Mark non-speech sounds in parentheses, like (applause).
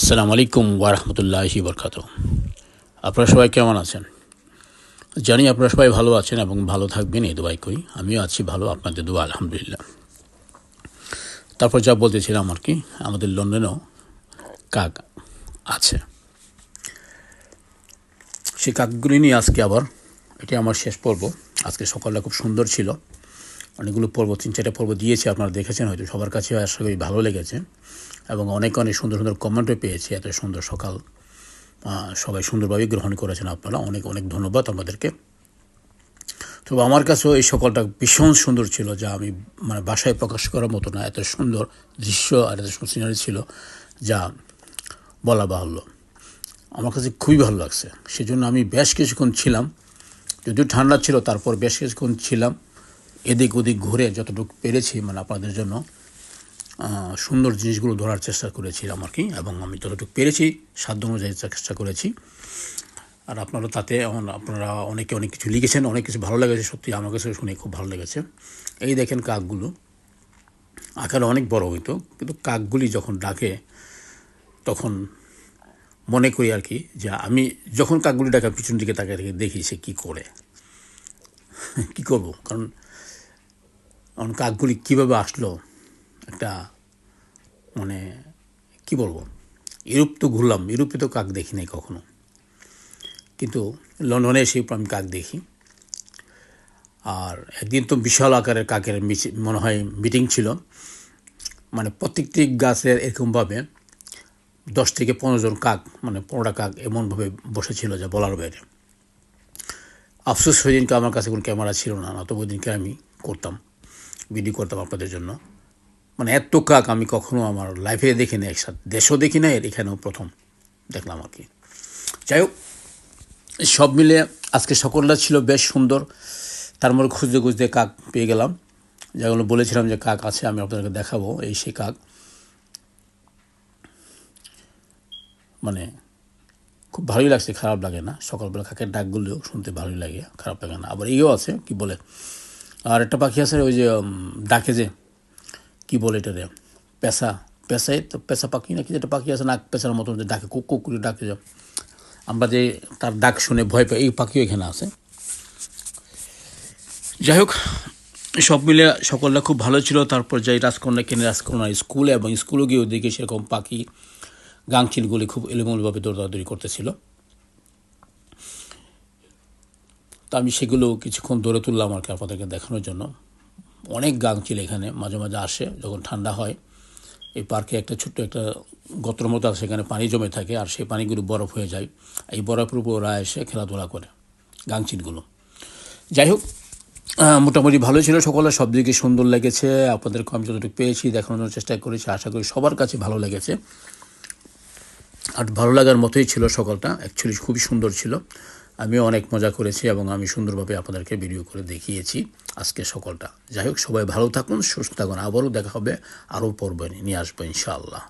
আসসালামু আলাইকুম ওয়ারহমতুল্লাহি বরকাত আপনারা সবাই কেমন আছেন? জানি আপনারা সবাই ভালো আছেন এবং ভালো থাকবেন, এই দোয়াই করি। আমিও আছি ভালো, আপনাদের দোয়া, আলহামদুলিল্লাহ। তারপর যা বলতেছিলাম আর কি, আমাদের লন্ডনেও কাক আছে। সেই কাকগুলি নিয়ে আজকে আবার, এটি আমার শেষ পর্ব। আজকে সকালটা খুব সুন্দর ছিল। অনেকগুলো পর্ব, তিন চারটা পর্ব দিয়েছি, আপনারা দেখেছেন, হয়তো সবার কাছে আশা করি ভালো লেগেছে। এবং অনেক অনেক সুন্দর সুন্দর কমেন্টও পেয়েছি, এত সুন্দর সকাল সবাই সুন্দরভাবে গ্রহণ করেছেন আপনারা। অনেক অনেক ধন্যবাদ আমাদেরকে। তো আমার কাছেও এই সকালটা ভীষণ সুন্দর ছিল, যা আমি মানে বাসায় প্রকাশ করার মতো না, এত সুন্দর দৃশ্য আর এত সুন্দর সিনারি ছিল, যা বলা বাহুল্য। আমার কাছে খুবই ভালো লাগছে। সেজন্য আমি বেশ কিছুক্ষণ ছিলাম, যদিও ঠান্ডা ছিল, তারপর বেশ কিছুক্ষণ ছিলাম। এদিক ওদিক ঘুরে যতটুকু পেরেছি মানে আপনাদের জন্য সুন্দর জিনিসগুলো ধরার চেষ্টা করেছিলাম আর কি, এবং আমি যতটুকু পেরেছি, সাধ্য অনুযায়ী চেষ্টা করেছি। আর আপনারা তাতে আপনারা অনেকে অনেক কিছু লিখেছেন, অনেক কিছু ভালো লেগেছে, সত্যি আমার কাছে শুনে খুব ভালো লেগেছে। এই দেখেন কাকগুলো, আকারে অনেক বড় হইতো কিন্তু কাকগুলি যখন ডাকে, তখন মনে করি আর কি যে আমি যখন কাকগুলি ডাকে পিছন দিকে তাকে দেখি সে কী করে। (laughs) কী করব? কারণ কারণ কাকগুলি কীভাবে আসলো? একটা মানে কি বলব? ইউরোপ তো ঘুরলাম, ইউরোপে তো কাক দেখি নাই কখনো। কিন্তু লন্ডনে এসে আমি কাক দেখি। আর একদিন তো বিশাল আকারের কাকের মনে হয় মিটিং ছিল। মানে প্রত্যেকটি গাছের এরকমভাবে দশ থেকে পনেরো জন কাক মানে পনেরোটা কাক এমনভাবে বসেছিল যা বলার বাইরে। আফসোস সেদিনকে আমার কাছে কোনো ক্যামেরা ছিল না না তবু দিনকে আমি করতাম। ভিডিও করতাম আপনাদের জন্য। মানে এত কাক আমি কখনো আমার লাইফে দেখিনি, একসাথে দেশও দেখি না এখানেও প্রথম দেখলাম আর কি। যাই হোক সব মিলে আজকে সকলটা ছিল বেশ সুন্দর। তার মধ্যে খুঁজতে খুঁজতে কাক পেয়ে গেলাম। যেগুলো বলেছিলাম যে কাক আছে, আমি আপনাদেরকে দেখাবো এই সে কাক। মানে খুব ভালোই লাগছে, খারাপ লাগে না। সকালবেলা কাকের ডাকগুলো শুনতে ভালোই লাগে, খারাপ লাগে না। আবার এইও আছে, কি বলে? আর একটা পাখি আছে, ওই যে ডাকে যে, কি বলে এটা রে? পেশা পেশায় তো পেশা পাখি নাকি যেটা পাখি আছে, নাক পেশার মতন যে ডাকে, কুক কুক করে ডাকে আমরা যে তার ডাক শুনে ভয় পাই, এই পাখিও এখানে আছে। যাই হোক, সব মিলে সকলটা খুব ভালো ছিল। তারপর যাই রাজকন্যা কিনে, রাজকন্যা স্কুলে এবং স্কুলে গিয়ে ওদিকে সেরকম পাখি গাংচিলগুলি খুব এলোমেলোভাবে দৌড়াদৌড়ি করতেছিল। তা আমি সেগুলো কিছুক্ষণ দৌড়ে তুললাম আর কি আপনাদেরকে দেখানোর জন্য। অনেক গাংচিল এখানে, মাঝে মাঝে আসে যখন ঠান্ডা হয়। এই পার্কে একটা ছোট্ট একটা গতর মতো আছে, সেখানে পানি জমে থাকে আর সেই পানিগুলো বরফ হয়ে যায়। এই বরফের উপর ওরা এসে খেলাধুলা করে গাংচিলগুলো যাই হোক মোটামুটি ভালো ছিল সকলের, সব দিকে সুন্দর লেগেছে। আপনাদেরকে আমি যতটুকু পেয়েছি, দেখানোর চেষ্টা করেছি, আশা করি সবার কাছে ভালো লেগেছে। আর ভালো লাগার মতোই ছিল সকালটা অ্যাকচুয়ালি খুবই সুন্দর ছিল। আমিও অনেক মজা করেছি এবং আমি সুন্দরভাবে আপনাদেরকে ভিডিও করে দেখিয়েছি আজকে সকলটা। যাই হোক, সবাই ভালো থাকুন, সুস্থ থাকুন। আবারও দেখা হবে আরও পর্ব নিয়ে আসব ইনশাআল্লাহ।